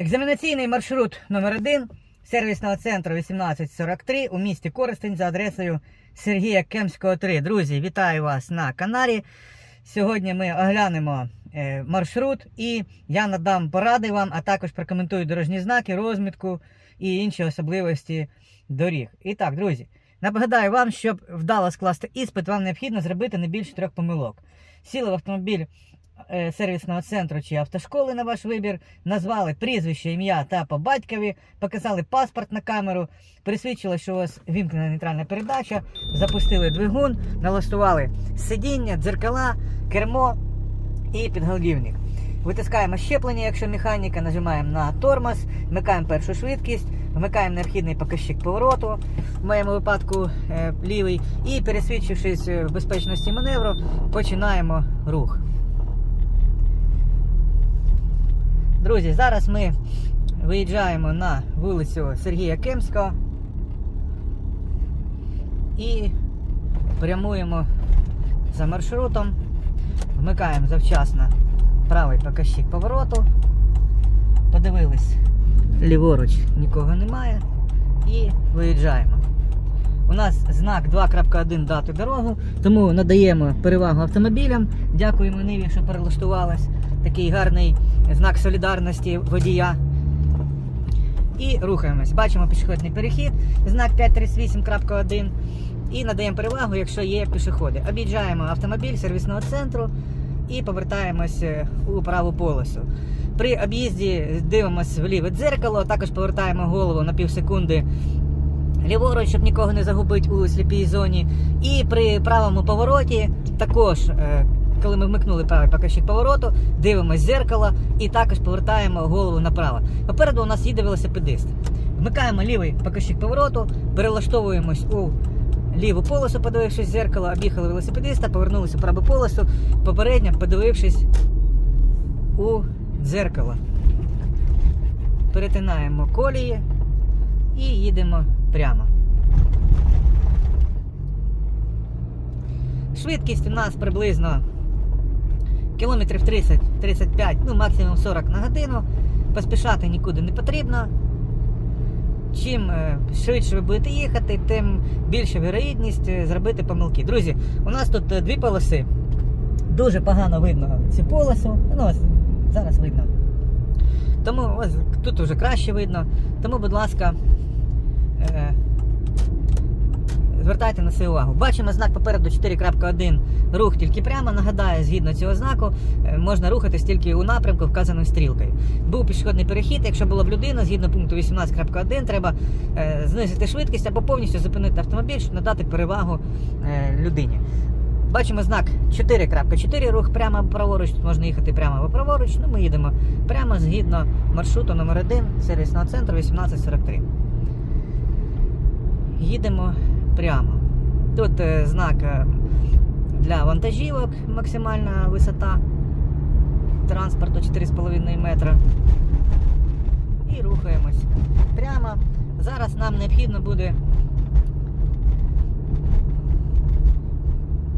Екзаменаційний маршрут номер 1 сервісного центру 1843 у місті Коростень за адресою Сергія Кемського 3. Друзі, вітаю вас на каналі. Сьогодні ми оглянемо е, маршрут і я надам поради вам, а також прокоментую дорожні знаки, розмітку і інші особливості доріг. І так, друзі, нагадаю вам, щоб вдало скласти іспит, вам необхідно зробити не більше трьох помилок. Сіли в автомобіль сервісного центру чи автошколи на ваш вибір, назвали прізвище, ім'я та по батькові, показали паспорт на камеру, пересвідчили, що у вас вімкнена нейтральна передача, запустили двигун, налаштували сидіння, дзеркала, кермо і підголівник. Витискаємо щеплення, якщо механіка, нажимаємо на тормоз, вмикаємо першу швидкість, вмикаємо необхідний показчик повороту, в моєму випадку е, лівий, і пересвідчившись в безпечності маневру, починаємо рух. Друзі, зараз ми виїжджаємо на вулицю Сергія Кемського і прямуємо за маршрутом, вмикаємо завчасно правий показчик повороту, подивились, ліворуч нікого немає і виїжджаємо. У нас знак 2.1 дати дорогу, тому надаємо перевагу автомобілям. Дякуємо Ниві, що перелаштувалась. Такий гарний знак солідарності водія. І рухаємось. Бачимо пішохідний перехід, знак 538.1. І надаємо перевагу, якщо є пішоходи. Об'їжджаємо автомобіль сервісного центру і повертаємось е, у праву полосу. При об'їзді дивимося в ліве дзеркало, також повертаємо голову на пів секунди ліворуч, щоб нікого не загубити у сліпій зоні. І при правому повороті також, е, коли ми вмикнули правий показчик повороту, дивимося зеркало і також повертаємо голову направо. Попереду у нас їде велосипедист. Вмикаємо лівий показчик повороту, перелаштовуємось у ліву полосу, подивившись в зеркало, об'їхали велосипедиста, повернулися у праву полосу, попередньо подивившись у дзеркало. Перетинаємо колії і їдемо прямо. Швидкість у нас приблизно кілометрів 30-35, ну максимум 40 на годину. Поспішати нікуди не потрібно. Чим е, швидше ви будете їхати, тим більша вірогідність е, зробити помилки. Друзі, у нас тут е, дві полоси. Дуже погано видно цю полосу. Ну, ось зараз видно. Тому ось тут вже краще видно. Тому, будь ласка, звертайте на це увагу. Бачимо знак попереду 4.1 рух тільки прямо. Нагадаю, згідно цього знаку е, можна рухатись тільки у напрямку, вказаним стрілкою. Був пішохідний перехід. Якщо була б людина, згідно пункту 18.1, треба е, знизити швидкість або повністю зупинити автомобіль, щоб надати перевагу е, людині. Бачимо знак 4.4, рух прямо праворуч, тут можна їхати прямо або праворуч. Ну, ми їдемо прямо згідно маршруту номер 1 сервісного центру 1843. Їдемо прямо. Тут е, знак е, для вантажівок, максимальна висота транспорту 4,5 метра. І рухаємось прямо. Зараз нам необхідно буде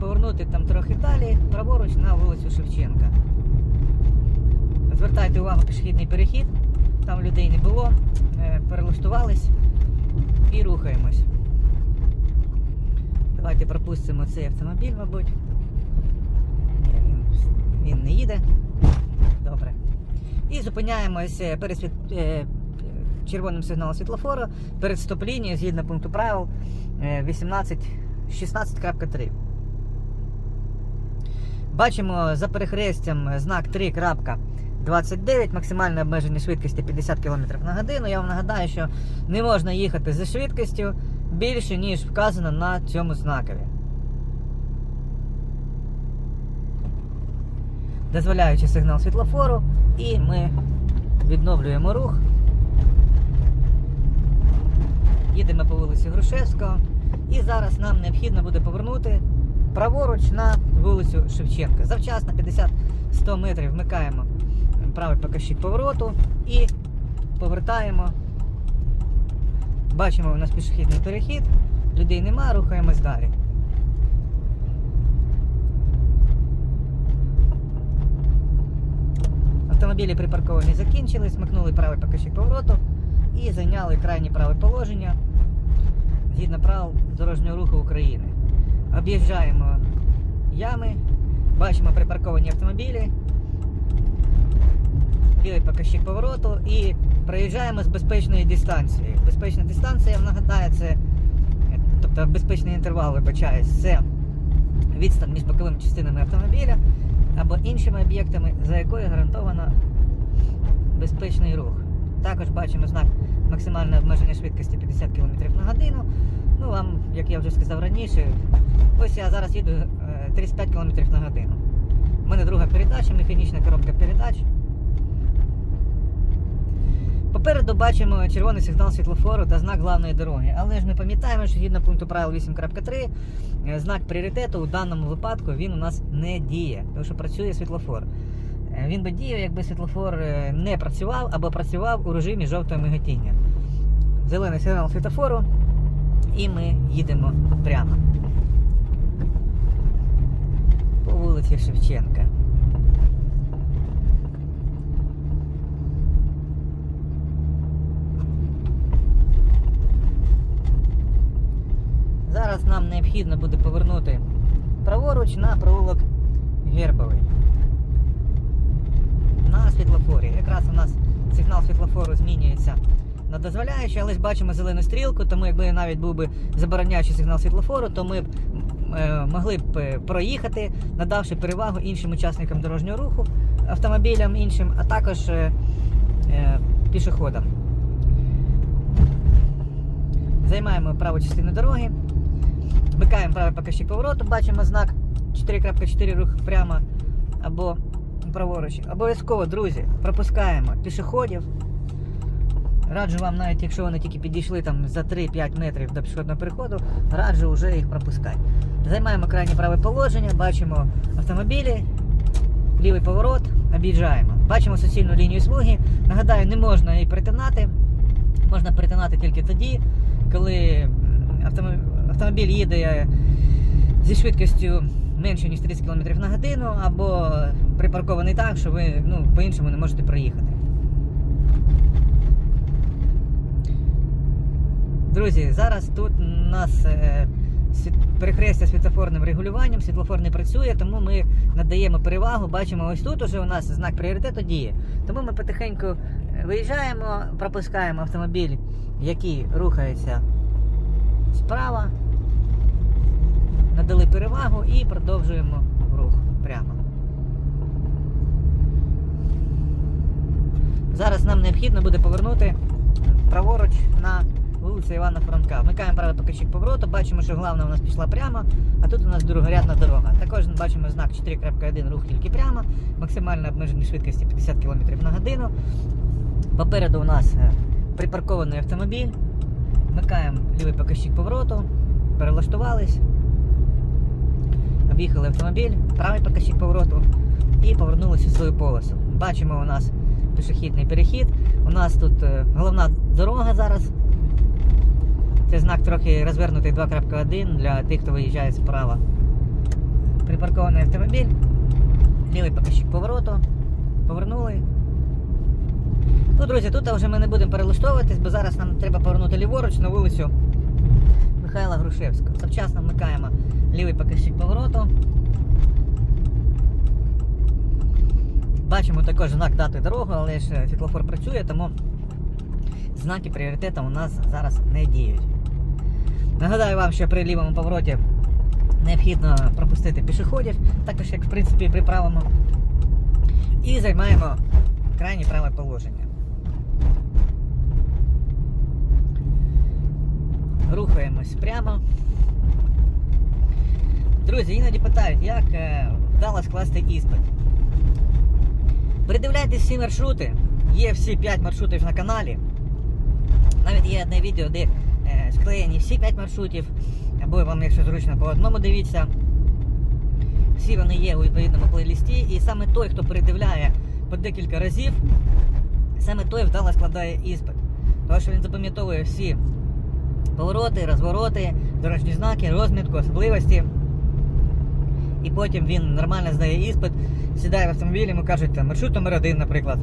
повернути там трохи далі, праворуч на вулицю Шевченка. Звертайте увагу пішохідний перехід, там людей не було, е, перелаштувались і рухаємось. Давайте пропустимо цей автомобіль, мабуть. Ні, він, він не їде. Добре. І зупиняємось е, перед світ... е, червоним сигналом світлофору перед стоп-лінією згідно пункту правил е, 18 16.3. Бачимо за перехрестям знак 3.29, максимальне обмеження швидкості 50 км на годину. Я вам нагадаю, що не можна їхати за швидкістю більше, ніж вказано на цьому знакові. Дозволяючи сигнал світлофору, і ми відновлюємо рух. Їдемо по вулиці Грушевського. І зараз нам необхідно буде повернути праворуч на вулицю Шевченка. Завчасно 50-100 метрів вмикаємо правий показчик повороту і повертаємо. Бачимо, у нас пішохідний перехід, людей нема, рухаємось далі. Автомобілі припарковані закінчили, смикнули правий покажчик повороту і зайняли крайнє праве положення згідно правил дорожнього руху України. Об'їжджаємо ями, бачимо припарковані автомобілі, білий покажчик повороту і проїжджаємо з безпечної дистанції. Безпечна дистанція, нагадаю, це, е, тобто безпечний інтервал, вибачаюсь, це відстань між боковими частинами автомобіля або іншими об'єктами, за якою гарантовано безпечний рух. Також бачимо знак максимальне обмеження швидкості 50 км на годину. Ну, вам, як я вже сказав раніше, ось я зараз їду е, 35 км на годину. У мене друга передача, механічна коробка передач. Попереду бачимо червоний сигнал світлофору та знак главної дороги. Але ж ми пам'ятаємо, що згідно пункту правил 8.3 е, знак пріоритету у даному випадку він у нас не діє, тому що працює світлофор. Е, Він би діяв, якби світлофор е, не працював або працював у режимі жовтого миготіння. Зелений сигнал світлофору, і ми їдемо прямо. По вулиці Шевченка. Зараз нам необхідно буде повернути праворуч на провулок Гербовий. На світлофорі. Якраз у нас сигнал світлофору змінюється на дозволяючий, але ж бачимо зелену стрілку, тому якби навіть був би забороняючий сигнал світлофору, то ми б е, могли б е, проїхати, надавши перевагу іншим учасникам дорожнього руху, автомобілям іншим, а також е, е, пішоходам. Займаємо праву частину дороги. Вмикаємо правий покажчик повороту, бачимо знак 4.4 рух прямо або праворуч. Обов'язково, друзі, пропускаємо пішоходів. Раджу вам, навіть якщо вони тільки підійшли там за 3-5 метрів до пішохідного переходу, раджу вже їх пропускати. Займаємо крайнє праве положення, бачимо автомобілі, лівий поворот, об'їжджаємо. Бачимо суцільну лінію смуги. Нагадаю, не можна її перетинати. Можна перетинати тільки тоді, коли автомобіль, їде зі швидкістю менше, ніж 30 км на годину, або припаркований так, що ви ну, по-іншому не можете проїхати. Друзі, зараз тут у нас е, перехрестя світлофорним регулюванням, світлофор не працює, тому ми надаємо перевагу. Бачимо, ось тут уже у нас знак пріоритету діє. Тому ми потихеньку е, виїжджаємо, пропускаємо автомобіль, який рухається справа, надали перевагу і продовжуємо рух прямо. Зараз нам необхідно буде повернути праворуч на вулицю Івана Франка. Вмикаємо правий покажчик повороту, бачимо, що головна у нас пішла прямо, а тут у нас другорядна дорога. Також бачимо знак 4.1 рух тільки прямо, максимальна обмеження швидкості 50 км на годину. Попереду у нас е, припаркований автомобіль. Вмикаємо лівий покажчик повороту, перелаштувались, об'їхали автомобіль, правий покажчик повороту і повернулися у свою полосу. Бачимо у нас пішохідний перехід. У нас тут е, головна дорога зараз. Це знак трохи розвернутий 2.1 для тих, хто виїжджає справа. Припаркований автомобіль, лівий покажчик повороту. Повернули. Ну, друзі, тут вже ми не будемо перелаштовуватись, бо зараз нам треба повернути ліворуч на вулицю Михайла Грушевського. Завчасно вмикаємо лівий покажчик повороту. Бачимо також знак дати дорогу, але ж світлофор працює, тому знаки пріоритету у нас зараз не діють. Нагадаю вам, що при лівому повороті необхідно пропустити пішоходів, також як в принципі при правому. І займаємо крайнє праве положення. Рухаємось прямо. Друзі, іноді питають, як е, вдало скласти іспит. Передивляйтесь всі маршрути. Є всі 5 маршрутів на каналі. Навіть є одне відео, де е, склеєні всі 5 маршрутів. Або вам, якщо зручно, по одному дивіться. Всі вони є у відповідному плейлісті. І саме той, хто передивляє по декілька разів, саме той вдало складає іспит. Тому що він запам'ятовує всі повороти, розвороти, дорожні знаки, розмітку, особливості. і потім він нормально здає іспит, сідає в автомобіль, йому кажуть, там, маршрут номер один, наприклад.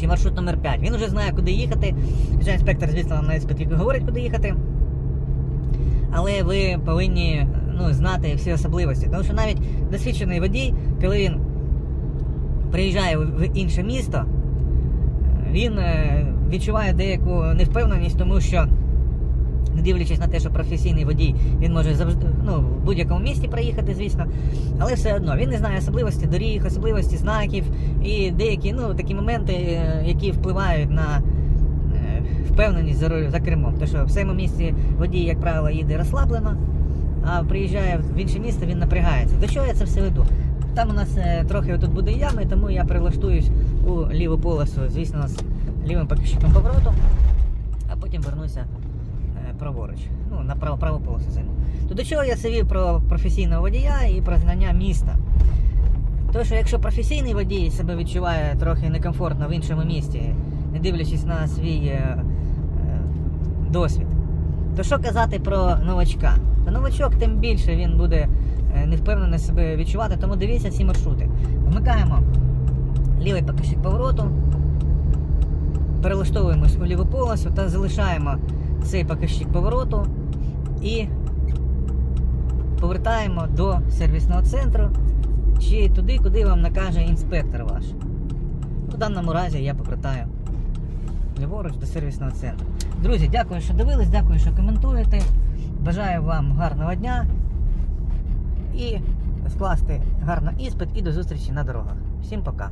Чи маршрут номер 5. Він вже знає, куди їхати. Хоча інспектор, звісно, на іспиті говорить, куди їхати. Але ви повинні ну, знати всі особливості. Тому що навіть досвідчений водій, коли він приїжджає в в інше місто, він е, відчуває деяку невпевненість, тому що, не дивлячись на те, що професійний водій, він може завжди ну, в будь-якому місті проїхати, звісно, але все одно він не знає особливості доріг, особливості знаків і деякі ну, такі моменти, е, які впливають на е, впевненість за, руль- за кермом. Тому що в цьому місці водій, як правило, їде розслаблено, а приїжджає в інше місто, він напрягається. До чого я це все веду? Там у нас е, трохи тут буде ями, тому я прилаштуюсь у ліву полосу, звісно, з лівим покищиком повороту, а потім вернуся праворуч. Ну, на право, праву полосу займу. То до чого я це вів про професійного водія і про знання міста? Тому що якщо професійний водій себе відчуває трохи некомфортно в іншому місті, не дивлячись на свій е, е, досвід, то що казати про новачка? То новачок тим більше він буде е, невпевнено себе відчувати, тому дивіться ці маршрути. Вмикаємо лівий покажчик повороту, перелаштовуємось у ліву полосу та залишаємо цей покажчик повороту і повертаємо до сервісного центру чи туди, куди вам накаже інспектор ваш. В даному разі я повертаю ліворуч до сервісного центру. Друзі, дякую, що дивились, дякую, що коментуєте. Бажаю вам гарного дня і скласти гарно іспит і до зустрічі на дорогах. Всім пока!